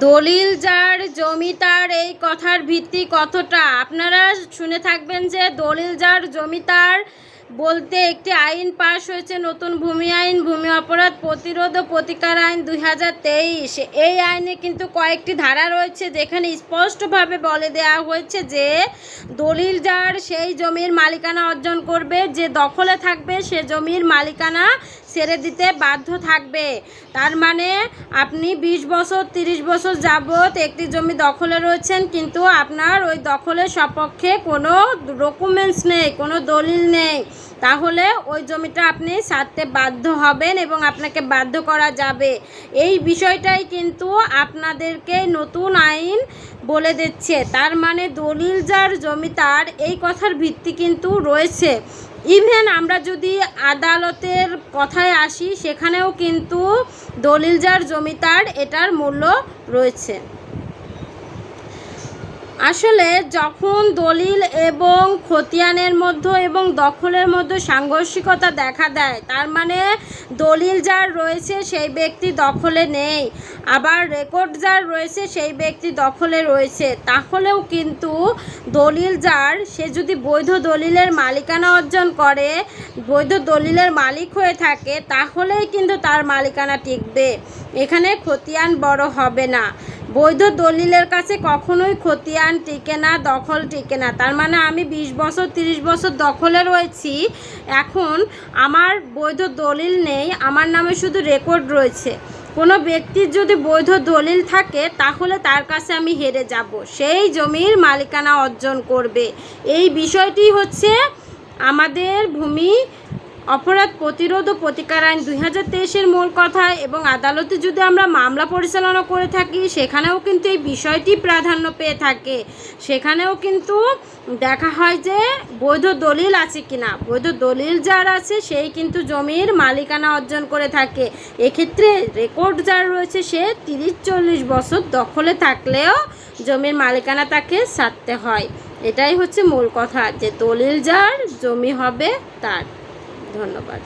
দলিল যার জমি তার, এই কথার ভিত্তি কতটা? আপনারা শুনে থাকবেন যে দলিল যার, জমি তার বলতে একটি আইন পাশ হয়েছে, নতুন ভূমি আইন, ভূমি অপরাধ প্রতিরোধ ও প্রতিকার আইন দুই হাজার তেইশ। এই আইনে কিন্তু কয়েকটি ধারা রয়েছে যেখানে স্পষ্টভাবে বলে দেওয়া হয়েছে যে দলিল যার, সেই জমির মালিকানা অর্জন করবে, যে দখলে থাকবে, সে জমির মালিকানা ছেড়ে দিতে বাধ্য থাকবে। তার মানে আপনি বিশ বছর, তিরিশ বছর যাবৎ একটি জমি দখলে রয়েছেন, কিন্তু আপনার ওই দখলের সপক্ষে কোনো ডকুমেন্টস নেই, কোনো দলিল নেই। তাহলে ওই জমিটা আপনি ছাড়তে বাধ্য হবেন এবং আপনাকে বাধ্য করা যাবে। এই বিষয়টাই কিন্তু আপনাদেরকে নতুন আইন বলে দিচ্ছে। তার মানে দলিল যার, জমি তার, এই কথার ভিত্তি কিন্তু রয়েছে। ইভেন আমরা যদি আদালতের কথায় আসি, সেখানেও কিন্তু দলিল যার, জমি তার, এটার মূল্য রয়েছে। আসলে যখন দলিল এবং খতিয়ানের মধ্যে এবং দখলের মধ্যে সাংঘর্ষিকতা দেখা দেয়, তার মানে দলিল যার রয়েছে সেই ব্যক্তি দখলে নেই। আবার রেকর্ড যার রয়েছে সেই ব্যক্তি দখলে রয়েছে। তাহলেও কিন্তু দলিল যার, সে যদি বৈধ দলিলের মালিকানা অর্জন করে, বৈধ দলিলের মালিক হয়ে থাকে, তাহলেই কিন্তু তার মালিকানা টিকবে। এখানে খতিয়ান বড় হবে না। বৈধ দলিলের কাছে কখনোই খতিয়ান টিকে না, দখল টিকে না। তার মানে আমি বিশ বছর, তিরিশ বছর দখলে রয়েছি। এখন আমার বৈধ দলিল নেই, আমার নামে শুধু রেকর্ড রয়েছে। কোনো ব্যক্তির যদি বৈধ দলিল থাকে, তাহলে তার কাছে আমি হেরে যাব। সেই জমির মালিকানা অর্জন করবে। এই বিষয়টি হচ্ছে আমাদের ভূমি অপরাধ প্রতিরোধ ও প্রতিকার আইন দুই হাজার তেইশের মূল কথা এবং আদালতে যদি আমরা মামলা পরিচালনা করে থাকি, সেখানেও কিন্তু এই বিষয়টি প্রাধান্য পেয়ে থাকে। সেখানেও কিন্তু দেখা হয় যে বৈধ দলিল আছে কিনা। বৈধ দলিল যার আছে, সেই কিন্তু জমির মালিকানা অর্জন করে থাকে। এক্ষেত্রে রেকর্ড যার রয়েছে, সে তিরিশ চল্লিশ বছর দখলে থাকলেও জমির মালিকানা তাকে ছাড়তে হয়। এটাই হচ্ছে মূল কথা, যে দলিল যার, জমি হবে তার। ধন্যবাদ।